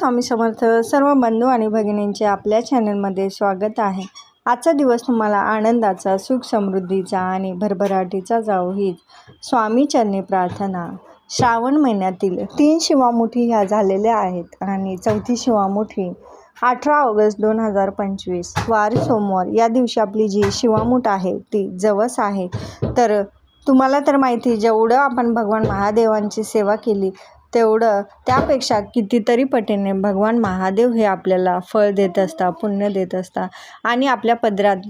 स्वामी समर्थ सर्व बंधू आणि भगिनींचे आपल्या चॅनलमध्ये स्वागत आहे. आजचा दिवस तुम्हाला आनंदाचा सुख समृद्धीचा आणि भरभराटीचा जाऊ हीच स्वामी चरणी प्रार्थना. श्रावण महिन्यातील तीन शिवामुठी ह्या झालेल्या आहेत आणि चौथी शिवामुठी अठरा ऑगस्ट दोन हजार पंचवीस वार सोमवार. या दिवशी आपली जी शिवामूठ आहे ती जवस आहे. तर तुम्हाला तर माहिती जेवढं आपण भगवान महादेवांची सेवा केली तेवढं त्यापेक्षा कितीतरी पटीने भगवान महादेव हे आपल्याला फळ देत असता पुण्य देत असतात आणि आपल्या पदरात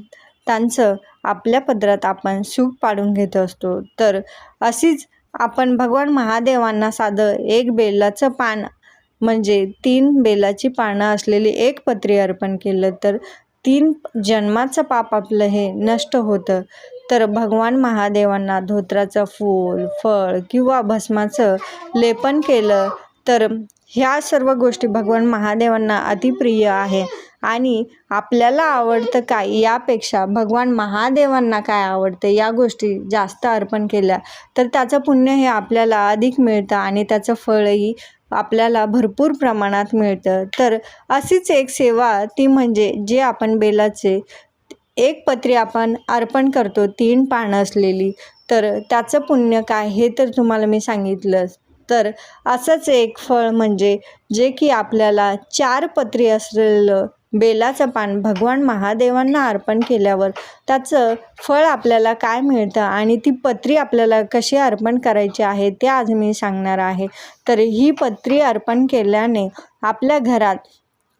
त्यांचं आपल्या पदरात आपण सुख पाडून घेत असतो. तर अशीच आपण भगवान महादेवांना साधं एक बेलाचं पान म्हणजे तीन बेलाची पानं असलेली एक पत्री अर्पण केलं तर तीन जन्माचं पाप आपलं हे नष्ट होतं. तर भगवान महादेवांना धोत्राचं फूल फळ किंवा भस्माचं लेपन केलं तर ह्या सर्व गोष्टी भगवान महादेवांना अतिप्रिय आहे. आणि आपल्याला आवडतं काय यापेक्षा भगवान महादेवांना काय आवडतं या गोष्टी जास्त अर्पण केल्या तर त्याचं पुण्य हे आपल्याला अधिक मिळतं आणि त्याचं फळही आपल्याला भरपूर प्रमाणात मिळतं. तर अशीच एक सेवा ती म्हणजे जे आपण बेलाचे एक पत्री आपण अर्पण करतो तीन पानं असलेली. तर त्याचं पुण्य काय हे तर तुम्हाला मी सांगितलंच. तर असंच एक फळ म्हणजे जे की आपल्याला चार पत्री असलेलं बेलाचं पान भगवान महादेवांना अर्पण केल्यावर त्याचं फळ आपल्याला काय मिळतं आणि ती पत्री आपल्याला कशी अर्पण करायची आहे ते आज मी सांगणार आहे. तर ही पत्री अर्पण केल्याने आपल्या घरात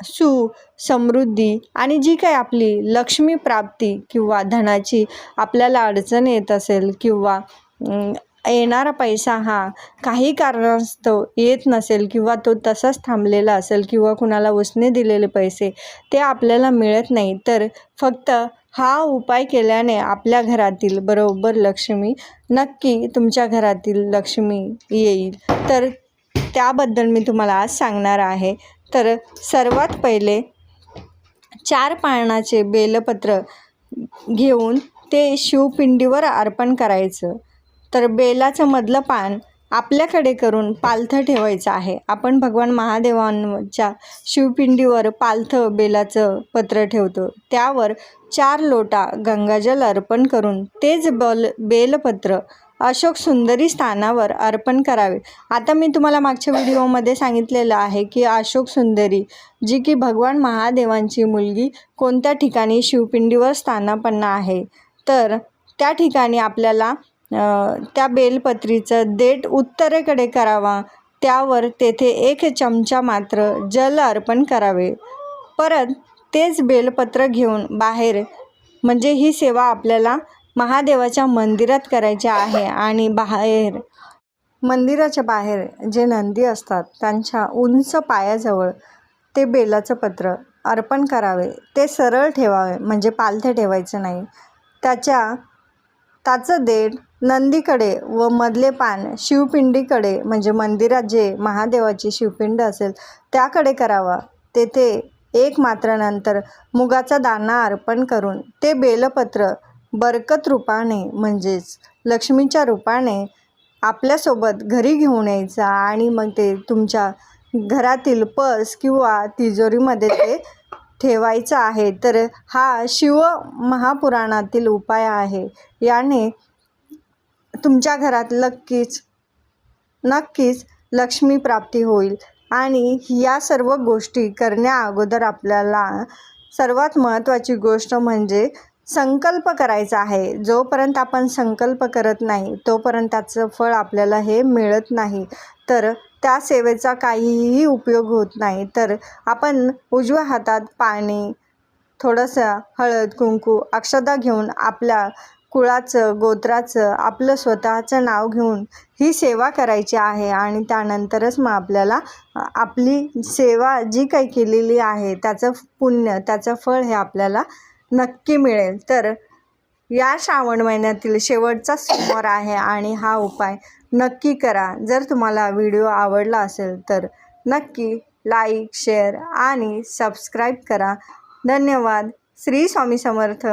सु समृद्धी आणि जी काही आपली लक्ष्मी प्राप्ती किंवा धनाची आपल्याला अडचण येत असेल किंवा येणारा पैसा हा काही कारणास्तव येत नसेल किंवा तो तसाच थांबलेला असेल किंवा कुणाला उसने दिलेले पैसे ते आपल्याला मिळत नाही तर फक्त हा उपाय केल्याने आपल्या घरातील बरोबर लक्ष्मी नक्की तुमच्या घरातील लक्ष्मी येईल. तर त्याबद्दल मी तुम्हाला आज सांगणार आहे. तर सर्वात पहिले चार पानाचे बेलपत्र घेऊन ते शिवपिंडीवर अर्पण करायचं. तर बेलाचं मधलं पान आपल्याकडे करून पालथं ठेवायचं आहे. आपण भगवान महादेवांच्या शिवपिंडीवर पालथं बेलाचं पत्र ठेवतो. त्यावर चार लोटा गंगाजल अर्पण करून तेच बल बेलपत्र अशोक सुंदरी स्थानावर अर्पण करावे. आता मी तुम्हाला मागच्या व्हिडिओमध्ये सांगितलेलं आहे की अशोक सुंदरी जी की भगवान महादेवांची मुलगी कोणत्या ठिकाणी शिवपिंडीवर स्थानापन्न आहे? तर त्या ठिकाणी आपल्याला त्या बेलपत्रीचं देठ उत्तरेकडे करावा. त्यावर तेथे एक चमचा मात्र जल अर्पण करावे. परत तेच बेलपत्र घेऊन बाहेर म्हणजे ही सेवा आपल्याला महादेवाच्या मंदिरात करायचे आहे आणि बाहेर मंदिराच्या बाहेर जे नंदी असतात त्यांच्या उंच पायाजवळ ते बेलाचं पत्र अर्पण करावे. ते सरळ ठेवावे म्हणजे पालथे ठेवायचं नाही. त्याच्या त्याचं देठ नंदीकडे व मधले पान शिवपिंडीकडे म्हणजे मंदिरात जे महादेवाची शिवपिंड असेल त्याकडे करावा. तेथे एक मात्र नंतर मुगाचा दाणा अर्पण करून ते बेलपत्र बरकत रूपाने म्हणजेच लक्ष्मीच्या रूपाने आपल्यासोबत घरी घेऊन यायचा आणि मग ते तुमच्या घरातील पर्स किंवा तिजोरीमध्ये ते ठेवायचं आहे. तर हा शिव महापुराणातील उपाय आहे. याने तुमच्या घरात नक्कीच नक्कीच लक्ष्मी प्राप्ती होईल. आणि या सर्व गोष्टी करण्या अगोदर आपल्याला सर्वात महत्त्वाची गोष्ट म्हणजे संकल्प करायचा आहे. जोपर्यंत आपण संकल्प करत नाही तोपर्यंत त्याचं फळ आपल्याला हे मिळत नाही. तर त्या सेवेचा काहीही उपयोग होत नाही. तर आपण उजव्या हातात पाणी थोडंसं हळद कुंकू अक्षदा घेऊन आपल्या कुळाचं गोत्राचं आपलं स्वतःचं नाव घेऊन ही सेवा करायची आहे आणि त्यानंतरच मग आपल्याला आपली सेवा जी काही केलेली आहे त्याचं पुण्य त्याचं फळ हे आपल्याला नक्की मिळेल. तर या श्रावण महिन्यातील शेवटचा सोमवार आहे आणि हा उपाय नक्की करा. जर तुम्हाला व्हिडिओ आवडला असेल तर नक्की लाईक शेअर आणि सबस्क्राईब करा. धन्यवाद. श्री स्वामी समर्थ.